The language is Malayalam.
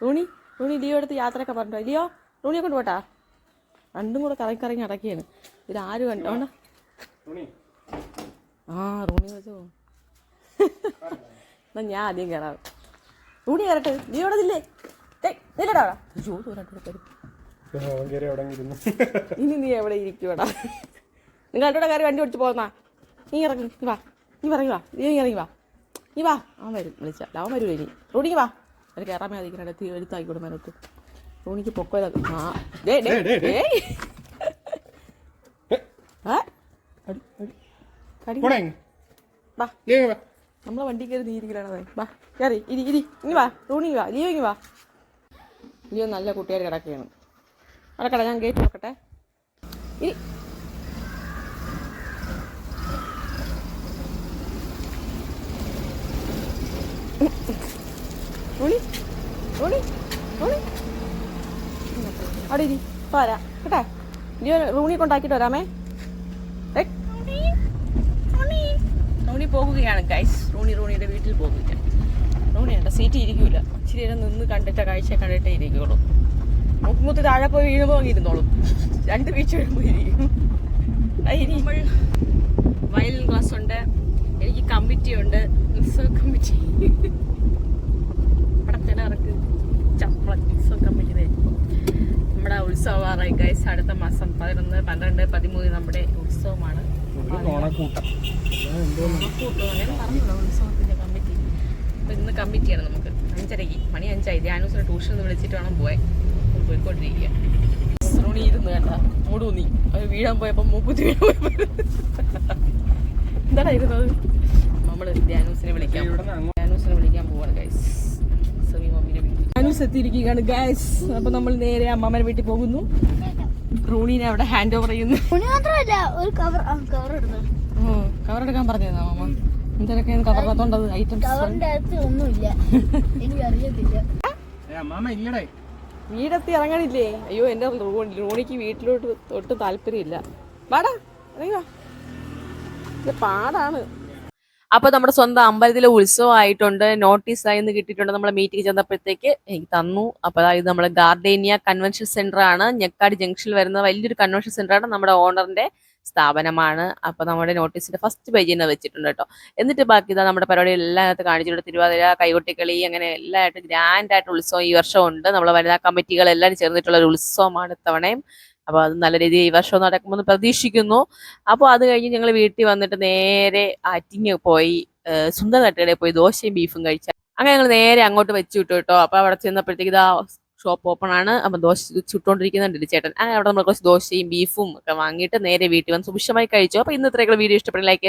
റൂണി റൂണി ലിയോ എടുത്ത് യാത്രയൊക്കെ പറഞ്ഞോ ലിയോ റൂണിയെ കൊണ്ട് പോട്ടാ. രണ്ടും കൂടെ കറങ്ങി കറങ്ങി അടക്കിയാണ് ഇത് ആര് കണ്ടോണ്ട ആ റൂണി വെച്ചോ. എന്നാ ഞാൻ ആദ്യം കയറാം റൂണി കയറട്ടെ ഇല്ലേ നില്ലടാ അയ്യോ ദൂരം കയറി അവിടെ ഇരുന്നു. ഇനി നീ എവിടെ ഇരിക്കുവാടാ നിങ്ങളുടെ കാര്യം വണ്ടി ഓടിച്ച് പോന്നാ. നീ ഇറങ്ങി. നീ വാ. നീ ഇറങ്ങി വാ. നീ ഇറങ്ങി വാ. നീ വാ. അവൻ വരും. വിളിച്ചാൽ അവൻ വരും ഇനി. റോണിക്ക് വാ. ഒരു കയറാൻ മതി തീ എടുത്തായിക്കോട്ടെ മേനത്ത് റോണിക്ക് പൊക്കോലൊക്കെ ആ ഡേ ഡേ. നമ്മളെ വണ്ടി കയറി നീരിക്കലാണ് വാ കയറി ഇരി ഇരി. ഇനി വാ. റൂണി വാ. ലിയോ ഇനി വാ. ലിയോ നല്ല കുട്ടിയായിട്ട് കിടക്കുകയാണ്. അവിടെ കട ഞാൻ ഗേറ്റ് നോക്കട്ടെ. ഇരി. റോണി റോണി റോണി അവിടെ ഇരി പോരാ. കേട്ടെ? ലിയോ റൂണി കൊണ്ടാക്കിയിട്ട് വരാമേ. റൂണി പോകുകയാണ് ഗൈസ് റൂണി റൂണിയുടെ വീട്ടിൽ പോകുകയാണ്. റൂണി ഉണ്ട് സീറ്റ് ഇരിക്കൂല. ഇച്ചിരി നേരം നിന്ന് കണ്ടിട്ട് കാഴ്ച കണ്ടിട്ടേ ഇരിക്കുള്ളൂ. മുക്കുമുത്ത് താഴെ പോയി വീഴുമ്പോൾ ഇരുന്നോളും. രണ്ട് വീഴ്ച വീഴുമ്പോൾ ഇരിക്കും. നമ്മൾ വയലിൻ ക്ലാസ് ഉണ്ട്. എനിക്ക് കമ്മിറ്റി ഉണ്ട്. ഉത്സവ കമ്മിറ്റി പടത്തിലിറക്ക് ചപ്പള ഉത്സവ കമ്മിറ്റി തരുമ്പോൾ നമ്മുടെ ഉത്സവമാറായി ഗൈസ് അടുത്ത മാസം പതിനൊന്ന് പന്ത്രണ്ട് പതിമൂന്ന് നമ്മുടെ ഉത്സവമാണ്. ഉത്സവത്തിന്റെ കമ്മിറ്റി. അപ്പൊ ഇന്ന് കമ്മിറ്റിയാണ് നമുക്ക്. അഞ്ചരയ്ക്ക് മണി അഞ്ചായി. ധ്യാനൂസിനെ ട്യൂഷനിൽ വിളിച്ചിട്ട് വേണം പോയെ പോയിക്കൊണ്ടിരിക്കുക. ശ്രോണി ഇരുന്ന് കണ്ട. മൂടൂന്നി അത് വീഴാൻ പോയപ്പോ മൂക്കുത്തി വീഴാൻ പോയപ്പോ എന്താടാ ഇരുന്നത് നമ്മൾ ധ്യാനൂസിനെ വിളിക്കാൻ ഇവിടെ നിന്ന് ധ്യാനൂസിനെ വിളിക്കാൻ പോവാണ് ഗൈസ് സവി മമ്മിനെ ധ്യാനൂസ് എത്തിയിരിക്കുകയാണ് ഗൈസ് അപ്പൊ നമ്മൾ നേരെ അമ്മാമ്മ വീട്ടിൽ പോകുന്നു. റൂണിനെ അവിടെ ഹാൻഡ് ഓവർ ചെയ്യുന്നു. തുണി മാത്രമല്ല ഒരു കവർ എടുക്കാൻ പറഞ്ഞതാ മാമ എന്തൊക്കെയാണ് കവറിനകത്തോണ്ടത് ഐറ്റംസ് ഒന്നുമില്ല. വീടെത്തി ഇറങ്ങണില്ലേ? അയ്യോ എന്റെ റോണിക്ക് വീട്ടിലോട്ട് തൊട്ട് താല്പര്യമില്ല. വാടാ ഇറങ്ങി പാടാണ്. അപ്പൊ നമ്മുടെ സ്വന്തം അമ്പലത്തിലെ ഉത്സവം ആയിട്ടുണ്ട് നോട്ടീസ് ആയി എന്ന് കിട്ടിയിട്ടുണ്ട് നമ്മളെ മീറ്റിംഗ് ചെന്നപ്പോഴത്തേക്ക്. എനിക്ക് തന്നു. അപ്പൊ അതായത് നമ്മുടെ ഗാർഡേനിയ കൺവെൻഷൻ സെന്റർ ആണ്. ഞെക്കാട് ജംഗ്ഷനിൽ വരുന്ന വലിയൊരു കൺവെൻഷൻ സെന്റർ ആണ് നമ്മുടെ ഓണറിന്റെ സ്ഥാപനമാണ്. അപ്പൊ നമ്മുടെ നോട്ടീസിന്റെ ഫസ്റ്റ് പേജ് തന്നെ വെച്ചിട്ടുണ്ട് കേട്ടോ. എന്നിട്ട് ബാക്കി ഇതാ നമ്മുടെ പരിപാടി എല്ലാത്തിനകത്ത് കാണിച്ചിട്ടുണ്ട്. തിരുവാതിര കൈകൊട്ടിക്കളി അങ്ങനെ എല്ലായിട്ട് ഗ്രാൻഡ് ആയിട്ട് ഉത്സവം ഈ വർഷം ഉണ്ട്. നമ്മളെ വനിതാ കമ്മിറ്റികൾ എല്ലാം ചേർന്നിട്ടുള്ള ഒരു ഉത്സവമാണ് ഇത്തവണയും. അപ്പോൾ അത് നല്ല രീതിയിൽ ഈ വർഷം നടക്കുമെന്ന് പ്രതീക്ഷിക്കുന്നു. അപ്പോൾ അത് കഴിഞ്ഞ് ഞങ്ങൾ വീട്ടിൽ വന്നിട്ട് നേരെ ആറ്റിങ് പോയി സുന്ദർ പോയി ദോശയും ബീഫും കഴിച്ച. അങ്ങനെ ഞങ്ങൾ നേരെ അങ്ങോട്ട് വെച്ച് വിട്ടു കേട്ടോ. അപ്പോൾ അവിടെ ചെന്നപ്പോഴത്തേക്ക് ഇതാ ഷോപ്പ് ഓപ്പൺ ആണ്. അപ്പം ദോശ ചുട്ടുകൊണ്ടിരിക്കുന്നുണ്ട് ചേട്ടൻ. അങ്ങനെ അവിടെ നമ്മൾ കുറച്ച് ദോശയും ബീഫും ഒക്കെ വാങ്ങിയിട്ട് നേരെ വീട്ടിൽ വന്ന് സുഭിക്ഷമായി കഴിച്ചു. അപ്പോൾ ഇന്ന് വീഡിയോ ഇഷ്ടപ്പെടുന്ന ലൈക്ക്